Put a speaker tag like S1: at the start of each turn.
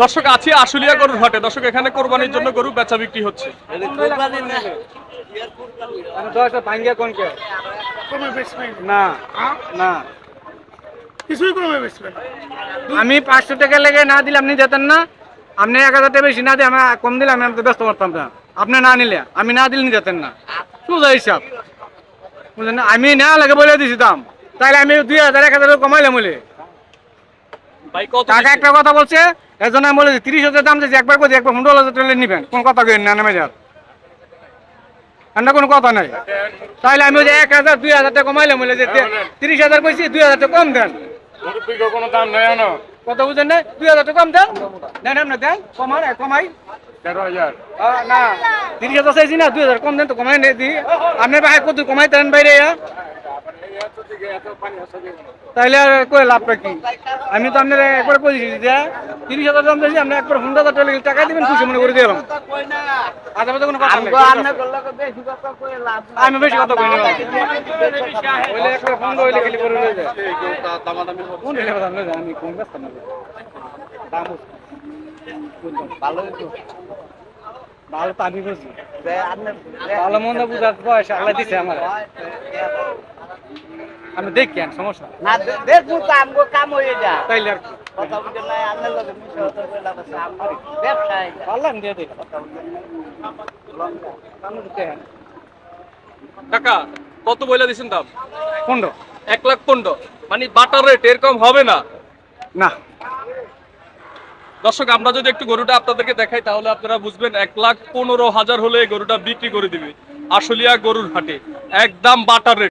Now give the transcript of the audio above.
S1: দর্শক আছি আশুলিয়া গরুর হাটে। দর্শক এখানে কোরবানির জন্য গরু বেচা বিক্রি হচ্ছে।
S2: না না।
S3: কিছুই কমে
S2: আমি পাঁচশো টাকা লেগে না দিলে আপনি যেতেন না। আপনি এক হাজার টাকা বেশি না দিয়ে আমি কম দিলে আমি আপনাকে ব্যস্ত করতাম না। আপনি না নিলে আমি না দিলে যেতেন না। সোজা হিসাব। বুঝলেন না? আমি না লাগে বলে দিছি দাম। তাহলে আমি দুই হাজার এক হাজার কমাইলাম বলে। টাকা একটা কথা বলছে এজন্য আমি বলেছি তিরিশ হাজার দাম দিয়েছি একবার করে একবার পনেরো হাজার টাকা নিবেন। কোন কথা কেন না নেমে যান। ঠান্ডা কোনো কথা নাই। তাহলে আমি এক হাজার দুই হাজার টাকা কমাইলাম বলে যে তিরিশ হাজার কইছি দুই হাজার টাকা কম দেন।
S4: কোনো দাম নেই
S2: কত বুঝেন না দুই হাজার টাকা কম দেন। দেন আপনি দেন কমান কমাই।
S4: তেরো হাজার।
S2: না তিরিশ হাজার চাইছি না দুই হাজার কম দেন তো কমাই নেই দি। আপনি ভাই কত কমাই দেন বাইরে ইয়া? তাইলে আর কই লাভটা কি? আমি তো আপনার একবার কইছি যে তিরিশ হাজার দাম দিয়েছি আপনি একবার পনেরো হাজার টাকা টাকা দিবেন খুশি মনে করে দিলাম আচ্ছা বলতে কোনো কথা নেই। আমি বেশি কথা কই না। হইলে একবার ফোন হইলে খালি করে লয়ে যায়। কোন হইলে কথা লয়ে আমি কোন ব্যস্ত না। দাম ভালো তো আমি বুঝি। ভালো মন্দ বুঝার বয়স আল্লাহ দিছে আমার। আমি দেখি সমস্যা
S5: না দেখব তো আমগো কাম হয়ে যা
S2: তাইলে আর কি?
S5: কথা নাই লগে মিশে হতে কইলা
S1: টাকা কত বইলা দিছেন দাম?
S2: পনেরো।
S1: এক লাখ পনেরো। মানে বাটার রেট এরকম হবে না?
S2: না।
S1: দর্শক আমরা যদি একটু গরুটা আপনাদেরকে দেখাই তাহলে আপনারা বুঝবেন এক লাখ পনেরো হাজার হলে গরুটা বিক্রি করে দিবে আশুলিয়া গরুর হাটে। একদম বাটার রেট